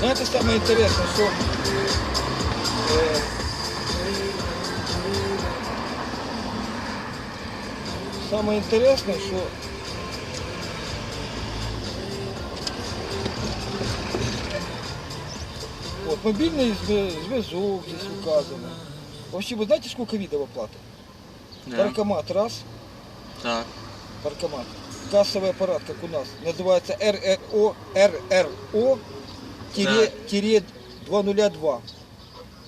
Знаєте, саме інтересне, що е, саме інтересне, що вот, мобильный зве- зв'язок здесь указано. Вообще, вы знаете, сколько видов оплаты? Да. Паркомат раз, Так. паркомат. Кассовый аппарат, как у нас, называется РРО, РРО тире, тире 202.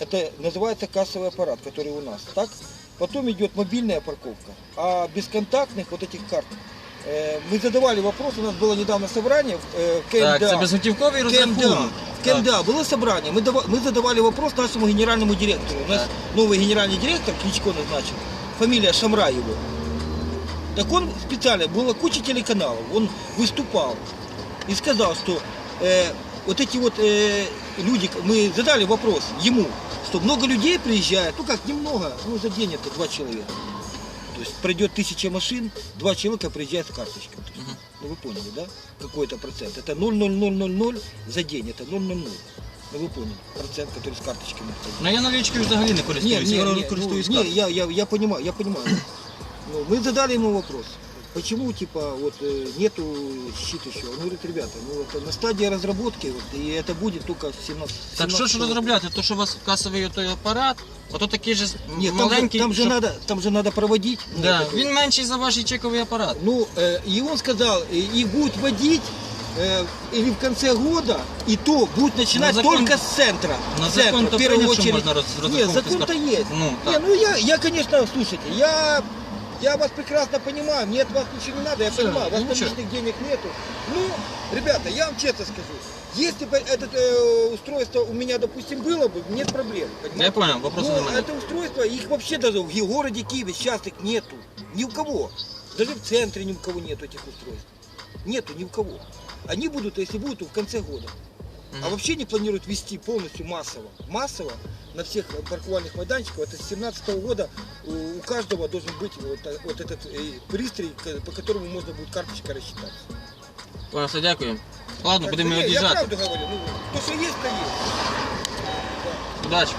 Это называется кассовый аппарат, который у нас. Так? Потом идет мобильная парковка. А бесконтактных вот этих карт э, мы задавали вопрос, у нас было недавно собрание в э, КМДА. Так, це безготівковий КМДА. розрахунок. В КМДА было собрание, мы, дава- мы задавали вопрос нашему генеральному директору. У нас Так. новый генеральный директор, Кличко назначен, фамилия Шамра его. Так он специально, была куча телеканалов, он выступал и сказал, что э, вот эти вот э, люди, мы задали вопрос ему, что много людей приезжает, ну как немного, ну за день это два человека. То есть пройдет тысяча машин, два человека приезжают с карточкой. То есть, Мгм. Ну вы поняли, да? Какой-то процент. Это 0,0000 за день, это 0,00. Ну вы поняли, процент, который с карточками. приходит. Ну я налічкою взагалі не користуюся, я не, користуюсь ну, не, карткою. я, я, я понимаю, я понимаю. Ну, мы задали ему вопрос, почему типа вот э, нету щит еще. Он говорит, ребята, ну это на стадии разработки, вот, и это будет только в 17 Так що ж 17 розробляти? То, що у вас касовий той апарат, ото такий же Нет, там, же- маленький. там же щоб- надо, там же надо проводить. ну, Да, такой- він менший за ваш чековий апарат. Ну, э, и он сказал, э, их будут водить э, или в конце года, и то будут начинать На закон- только с центра. на С центра, закон-то в первую принят, что очередь. можно раз- Нет, разраховывать закон-то из есть. Ну, Не, так. ну я, я, конечно, слушайте, я, я вас прекрасно понимаю, мне от вас ничего не надо, я Всё, понимаю, у вас ну, там ничего. лишних денег нету. Ну, ребята, я вам честно скажу, если бы это э, устройство у меня, допустим, было бы, нет проблем. понимаете? Я понял, вопроса Но немає. это устройство, их вообще даже в городе Киеве сейчас их нету. Ни у кого. Даже в центре ни у кого нету этих устройств. Нету ни у кого. Они будут, если будут, то в конце года. А Мгм. вообще не планируют вести полностью массово. Массово на всех парковальных майданчиках. Это с 2017 года у, у каждого должен быть вот, э, вот этот э, пристрой, к- по которому можно будет карточкой рассчитаться. Понял, все, дякую. Ладно, Так, будемо не, я від'їжджати. правду говорю. Ну, то, что есть, то есть. Удачі.